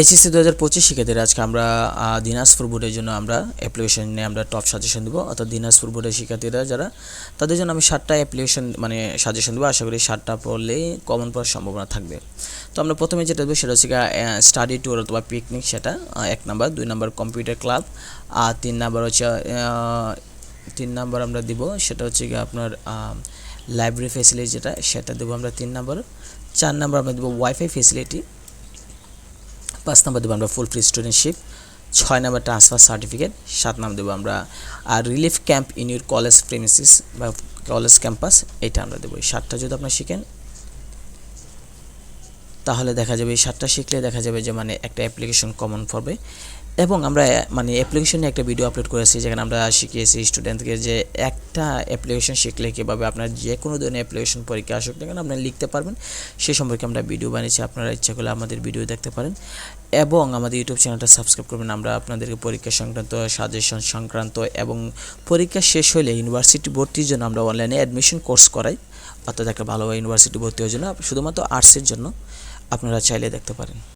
HSC দু হাজার পঁচিশ শিক্ষার্থীরা আজকে আমরা দিনাজপুর বোর্ডের জন্য আমরা অ্যাপ্লিকেশন নিয়ে আমরা টপ সাজেশন দেবো। অর্থাৎ দিনাজপুর বোর্ডের শিক্ষার্থীরা যারা, তাদের জন্য আমি সাতটা অ্যাপ্লিকেশন মানে সাজেশন দেবো। আশা করি সাতটা পড়লে কমন পড়ার সম্ভাবনা থাকবে। তো আমরা প্রথমে যেটা দেবো, সেটা হচ্ছে স্টাডি ট্যুর অথবা পিকনিক সেটা এক নাম্বার। দুই নাম্বার কম্পিউটার ক্লাব আর তিন নাম্বার হচ্ছে তিন নাম্বার আমরা দিব, সেটা হচ্ছে গিয়ে আপনার লাইব্রেরি ফেসিলিটি যেটা, সেটা দেবো আমরা তিন নাম্বার। চার নাম্বার আমরা দেবো ওয়াইফাই ফেসিলিটি পাঁচ নম্বর দেবো আমরা ফুল ফ্রি স্টুডেন্টশিপ ছয় নম্বর ট্রান্সফার সার্টিফিকেট সাত নাম্বার দেবো আমরা, আর relief camp in your college premises বা কলেজ ক্যাম্পাস এটা আমরা দেবো। এই সাতটা যদি আপনারা শিখেন, তাহলে দেখা যাবে, এই সাতটা শিখলে দেখা যাবে যে মানে একটা অ্যাপ্লিকেশন কমন পড়বে। এবং আমরা মানে অ্যাপ্লিকেশনে একটা ভিডিও আপলোড করেছি যেখানে আমরা শিখিয়েছি স্টুডেন্টকে যে একটা অ্যাপ্লিকেশন শিখলে কীভাবে আপনার যে কোনো ধরনের অ্যাপ্লিকেশন পরীক্ষা আসুক না কেন আপনারা লিখতে পারবেন। সে সম্পর্কে আমরা ভিডিও বানিয়েছি, আপনারা ইচ্ছা করলে আমাদের ভিডিও দেখতে পারেন। এবং আমাদের ইউটিউব চ্যানেলটা সাবস্ক্রাইব করবেন, আমরা আপনাদেরকে পরীক্ষা সংক্রান্ত সাজেশন সংক্রান্ত এবং পরীক্ষা শেষ হলে ইউনিভার্সিটি ভর্তির জন্য আমরা অনলাইনে অ্যাডমিশন কোর্স করাই। অর্থাৎ একটা ভালো ইউনিভার্সিটি ভর্তি হওয়ার জন্য, শুধুমাত্র আর্টসের জন্য আপনারা চাইলে দেখতে পারেন।